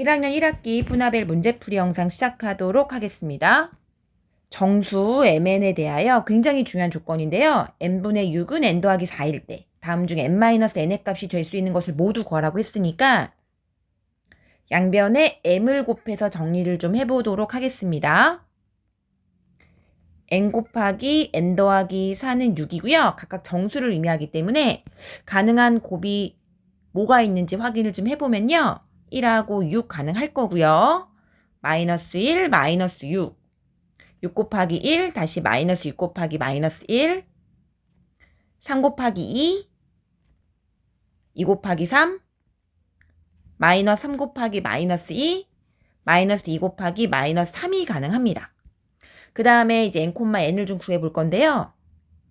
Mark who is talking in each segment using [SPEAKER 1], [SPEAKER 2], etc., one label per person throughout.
[SPEAKER 1] 1학년 1학기 분하벨 문제풀이 영상 시작하도록 하겠습니다. 정수 mn에 대하여 굉장히 중요한 조건인데요. n분의 6은 n 더하기 4일 때 다음 중 n-n의 값이 될 수 있는 것을 모두 구하라고 했으니까 양변에 m을 곱해서 정리를 좀 해보도록 하겠습니다. n 곱하기 n 더하기 4는 6이고요. 각각 정수를 의미하기 때문에 가능한 곱이 뭐가 있는지 확인을 좀 해보면요. 1하고 6 가능할 거고요. 마이너스 1, 마이너스 6. 6 곱하기 1, 다시 마이너스 6 곱하기 마이너스 1. 3 곱하기 2. 2 곱하기 3. 마이너스 3 곱하기 마이너스 2. 마이너스 2 곱하기 마이너스 3이 가능합니다. 그 다음에 이제 n, n을 좀 구해 볼 건데요.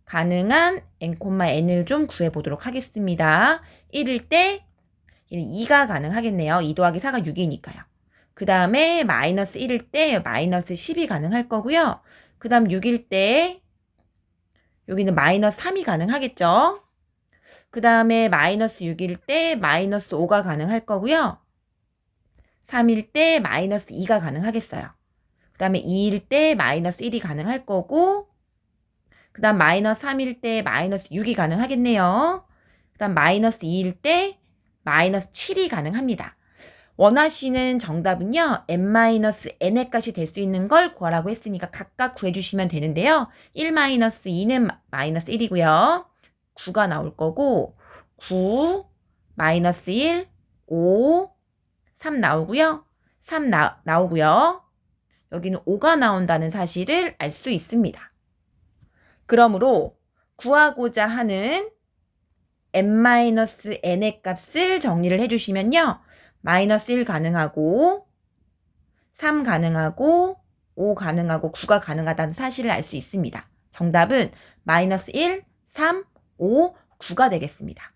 [SPEAKER 1] 가능한 n, n을 좀 구해 보도록 하겠습니다. 1일 때 2가 가능하겠네요. 2 더하기 4가 6이니까요. 그 다음에 마이너스 1일 때 마이너스 10이 가능할 거고요. 그 다음 6일 때 여기는 마이너스 3이 가능하겠죠. 그 다음에 마이너스 6일 때 마이너스 5가 가능할 거고요. 3일 때 마이너스 2가 가능하겠어요. 그 다음에 2일 때 마이너스 1이 가능할 거고 그 다음 마이너스 3일 때 마이너스 6이 가능하겠네요. 그 다음 마이너스 2일 때 마이너스 7이 가능합니다. 원하시는 정답은요. n-n의 값이 될 수 있는 걸 구하라고 했으니까 각각 구해주시면 되는데요. 1-2는 마이너스 1이고요. 9가 나올 거고 9, 마이너스 1, 5, 3 나오고요. 3 나, 나오고요. 여기는 5가 나온다는 사실을 알 수 있습니다. 그러므로 구하고자 하는 n-n의 값을 정리를 해주시면요. 마이너스 1 가능하고 3 가능하고 5 가능하고 9가 가능하다는 사실을 알 수 있습니다. 정답은 마이너스 1, 3, 5, 9가 되겠습니다.